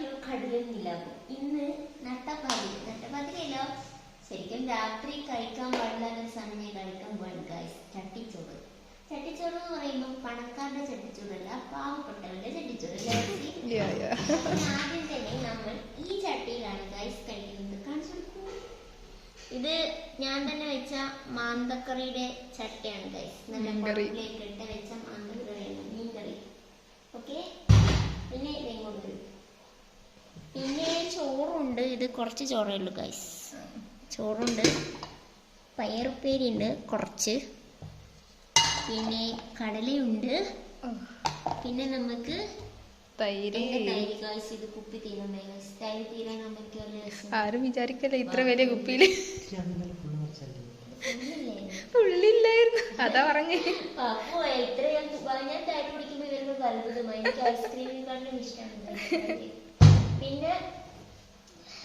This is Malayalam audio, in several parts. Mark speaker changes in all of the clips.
Speaker 1: ബാക്കിയുള്ള നിലാവും ഇന്ന് നട്ടപ്പാതിരി നട്ടപ്പാതിരിയല്ലോ ശരിക്കും രാത്രി കഴിക്കാൻ പാടില്ലാത്ത സമയം കഴിക്കാൻ പാടില്ല ഗൈസ് ചട്ടിച്ചോറ്. ചട്ടിച്ചോറ് എന്ന് പറയുമ്പോൾ പണക്കാരുടെ ചട്ടിച്ചോറല്ല പാവപ്പെട്ടവരുടെ ചട്ടിച്ചോറ് അല്ലേ ഐസി?
Speaker 2: യാ യാ
Speaker 1: അപ്പോൾ ആദ്യം തന്നെ നമ്മൾ ഈ ചട്ടിയിലാണ് ഗൈസ് കഴിക്കുന്നത്. കാണിച്ചു കൊടുക്കൂ. ഇത് ഞാൻ തന്നെ വെച്ച മാന്തക്കറിയുടെ ചട്ടിയാണ് ഗൈസ് നല്ല. കുഴമ്പിലേക്ക് ഇട്ട് വെച്ച ഇത് കുറച്ച് ചോറേ ഉള്ളൂ ഗൈസ് ചോറുണ്ട് പയറുപ്പേരി ഉണ്ട് കുറച്ച്. പിന്നെ കടലയുണ്ട്. പിന്നെ നമുക്ക്
Speaker 2: തൈര്. ആരും വിചാരിക്കല്ല ഇത്ര വലിയ
Speaker 1: കുപ്പിയിൽ?
Speaker 2: ഉള്ളില്ലായിരുന്നു അതാ പറഞ്ഞേ.
Speaker 1: പിന്നെ
Speaker 2: അച്ചാർ
Speaker 1: ഇവരുടെ ചപ്പാത്തിയാണ് ഓക്കെ
Speaker 2: ആ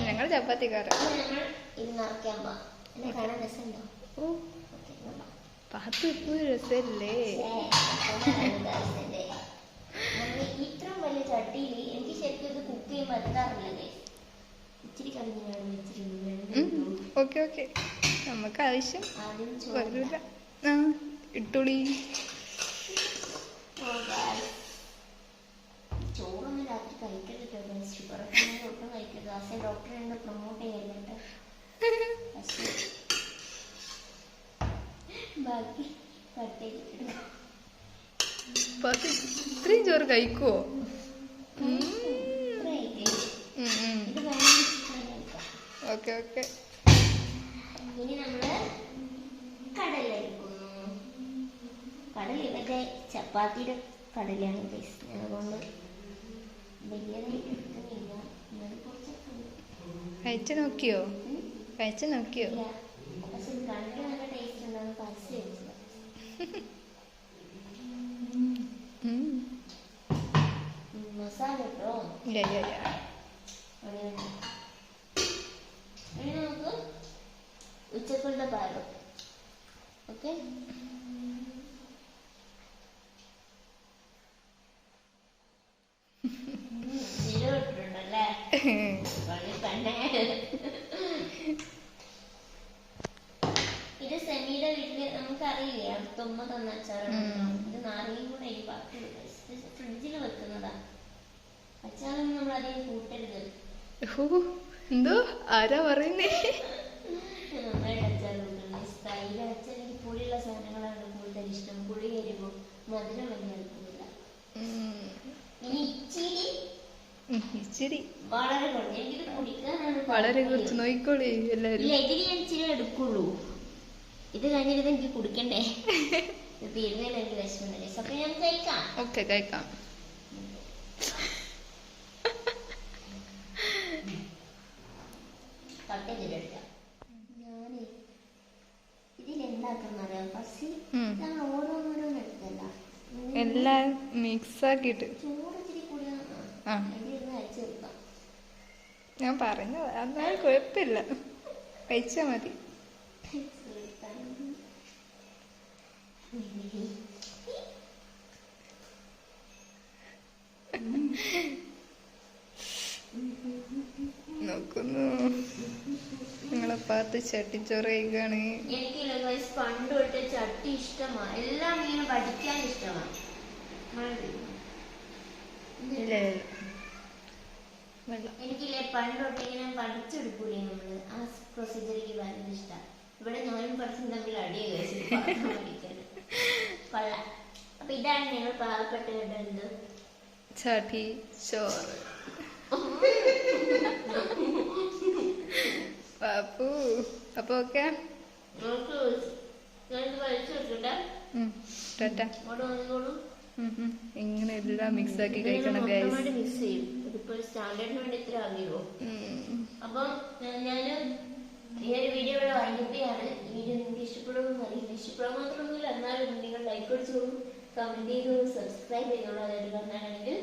Speaker 2: ഞങ്ങൾ
Speaker 1: ചപ്പാത്തി നോക്കാം
Speaker 2: പാത്ത് ഇപ്പൊ രസല്ലേ
Speaker 1: ഇത്രയും വലിയ ചട്ടിയിൽ എനിക്ക് ശരിക്കും ഇത് കുക്ക് ചെയ്യുമ്പോൾ എത്താറില്ല ഇച്ചിരി കളിഞ്ഞാണ്
Speaker 2: ഓക്കെ ഓക്കെ. നമുക്ക് ആവശ്യം
Speaker 1: ആദ്യം
Speaker 2: വരൂല.
Speaker 1: ചോറ്
Speaker 2: ആ ഇട്ടുളി.
Speaker 1: എന്നെ പ്രൊമോട്ട് ചെയ്യല്ലോ പക്ഷേ ബാക്കി
Speaker 2: ഇത്രയും ചോറ് കഴിക്കുവോ? Okay okay.
Speaker 1: ഇനി നമ്മൾ കടല എടുക്കുന്നു കടല ചപ്പാത്തിയുടെ കടലയാണ് അതുകൊണ്ട് വലിയതായിട്ട്
Speaker 2: കഴിച്ചു നോക്കിയോ. കഴിച്ചു നോക്കിയോ?
Speaker 1: ഇല്ല. പക്ഷെ ഇത് കണ്ടിട്ട് നല്ല ടേസ്റ്റ് ഇത് സെമിയുടെ വീട്ടിൽ നമുക്കറിയില്ലേ അടുത്ത ഉമ്മ തന്ന അച്ചാറാണ് ഇത് നാരങ്ങയും കൂടെ ഈ ബാക്കി ഫ്രിഡ്ജിൽ വെക്കുന്നതാ. അച്ചാറൊന്നും നമ്മൾ അധികം കൂട്ടരുത്
Speaker 2: എന്തോ? ആരാ പറയുന്നേ?
Speaker 1: ഇച്ചിരി. വളരെ.
Speaker 2: കുറച്ച്. നോയിക്കോളി എല്ലാരും.
Speaker 1: ഞാൻ എടുക്കുള്ളൂ. ഇത് കഴിഞ്ഞിട്ട് എനിക്ക് കുടിക്കണ്ടേ? എനിക്ക് അപ്പൊ ഞാൻ കഴിക്കാം.
Speaker 2: ഓക്കെ കഴിക്കാം.
Speaker 1: ഞാനേ ഓരോന്നോരോന്ന് എടുത്തല്ല
Speaker 2: എല്ലാം മിക്സ് ആക്കിയിട്ട്. ആ. ഞാൻ പറഞ്ഞത്. എന്നാൽ കുഴപ്പമില്ല. കഴിച്ചാ മതി. നോക്കുന്നു. നിങ്ങളെ പാത്ത് ചട്ടിച്ചോറ് കഴിക്കാണ്
Speaker 1: എനിക്കില്ല guys, പണ്ട് തൊട്ട് ചട്ടി ഇഷ്ടമാണ്. എല്ലാം ഇങ്ങനെ പഠിക്കാൻ ഇഷ്ടമാണ്.
Speaker 2: ഇല്ല. വെള്ളം.
Speaker 1: എനിക്കില്ലേ പണ്ട് തൊട്ട് ഇങ്ങനെ പഠിച്ചെടുക്കൂലേ നമ്മൾ? ആ പ്രൊസീജിയർ എനിക്ക് ഭയങ്കര ഇഷ്ടമാണ് ഇവിടെ ഞാനും പഠിച്ചും തമ്മിൽ അടിയെ കൊള്ളാം. അപ്പൊ ഇതാണ് ഞങ്ങൾ പാവപ്പെട്ടവരുടെ എന്ത്
Speaker 2: ചോറ്. പാപ്പു അപ്പൊ ഓക്കെ? ഇങ്ങനെ എല്ലാം മിക്സ് ആക്കി കഴിക്കണം
Speaker 1: മിക്സ് ചെയ്യും. ഇതിപ്പോ സ്റ്റാൻഡേർഡിന് വേണ്ടി ഇത്ര ആകിയോ അപ്പം ഞാൻ ഈ ഒരു വീഡിയോ ഇവിടെ വൈൻഡപ്പ് ചെയ്യാണ് ഈ വീഡിയോ നിങ്ങൾക്ക് ഇഷ്ടപ്പെടുമെന്ന് അറിയില്ല ഇഷ്ടപ്പെടാൻ മാത്രമൊന്നുമില്ല. എന്നാലും നിങ്ങൾ ലൈക്ക് അടിച്ചോളൂ കമന്റ് ചെയ്തു സബ്സ്ക്രൈബ് ചെയ്തോളൂ അതായത് പറഞ്ഞാണെങ്കിൽ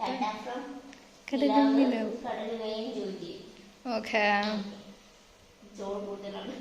Speaker 1: ടാറ്റാ ഫ്രം
Speaker 2: കടലിൽ
Speaker 1: വേഗം ജോലി
Speaker 2: ഓക്കെ.
Speaker 1: ചോറ് കൂടുതലാണ്